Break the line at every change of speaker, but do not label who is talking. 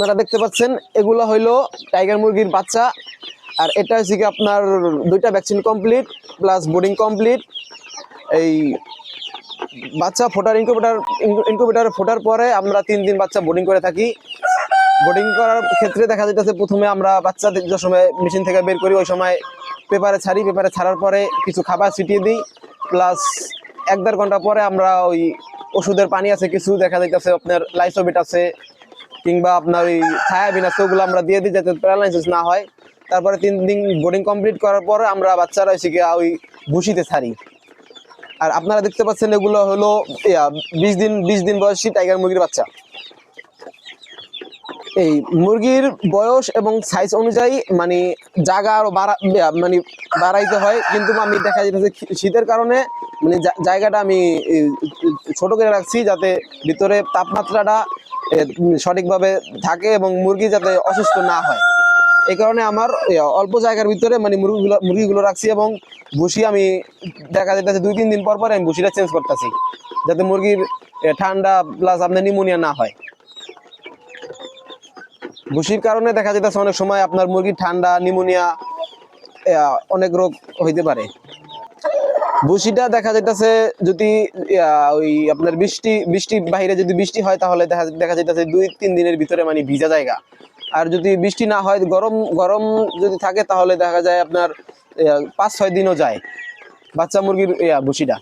আপনারা দেখতে পাচ্ছেন, এগুলো হইল টাইগার মুরগির বাচ্চা। আর এটা হচ্ছে কি আপনার দুইটা vaccine complete plus boarding complete এই বাচ্চা ফোটার ইনকিউবেটার ইনকিউবেটার ফোটার পরে আমরা তিন দিন বাচ্চা বোর্ডিং করে থাকি। বোর্ডিং করার ক্ষেত্রে দেখা যাইতেছে প্রথমে আমরা বাচ্চা যে সময় মেশিন থেকে বের করি, ওই সময় পেপারে ছাড়ি পেপারে ছাড়ার পরে কিছু খাবার ছিটিয়ে দিই। প্লাস এক দেড় ঘণ্টা পরে আমরা ওই ওষুধের পানি আছে, কিছু দেখা যাইতেছে, আপনার লাইসোবিট আছে। কিংবা আপনার ওই থায়াবিন আছে ওগুলো আমরা দিয়ে দিই যাতে প্যারালাইসিস না হয়। তারপরে তিন দিন বোর্ডিং কমপ্লিট করার পর আমরা বাচ্চারা গিয়ে ওই ভুসিতে ছাড়ি। আর আপনারা দেখতে পাচ্ছেন এগুলো হলো বিশ দিন বিশ দিন বয়সী টাইগার মুরগির বাচ্চা। এই মুরগির বয়স এবং সাইজ অনুযায়ী মানে জায়গা আরও বাড়া মানে বাড়াইতে হয়। কিন্তু আমি দেখা যাচ্ছে শীতের কারণে মানে জায়গাটা আমি ছোট করে রাখছি যাতে ভিতরে তাপমাত্রাটা সঠিকভাবে থাকে এবং মুরগি যাতে অসুস্থ না হয়। এই কারণে আমার অল্প জায়গার ভিতরে মানে মুরগিগুলো মুরগিগুলো রাখছি এবং ভুসি আমি দেখা যাইতেছে দুই, তিন দিন পর পর আমি ভুসিটা চেঞ্জ করতেছি, যাতে মুরগির ঠান্ডা প্লাস আপনার নিউমোনিয়া না হয়। ভুসির কারণে দেখা যেতেছে অনেক সময় আপনার মুরগির ঠান্ডা নিউমোনিয়া অনেক রোগ হইতে পারে। ভুসিটা দেখা যাইতেছে যদি ওই আপনার বৃষ্টি বৃষ্টি বাইরে যদি বৃষ্টি হয় তাহলে দেখা দেখা যাইতেছে দুই, তিন দিনের ভিতরে মানে ভিজা জায়গা। আর যদি বৃষ্টি না হয়, গরম গরম যদি থাকে তাহলে দেখা যায় আপনার পাঁচ, ছয় দিনও যায়। বাচ্চা মুরগির ভুসিটা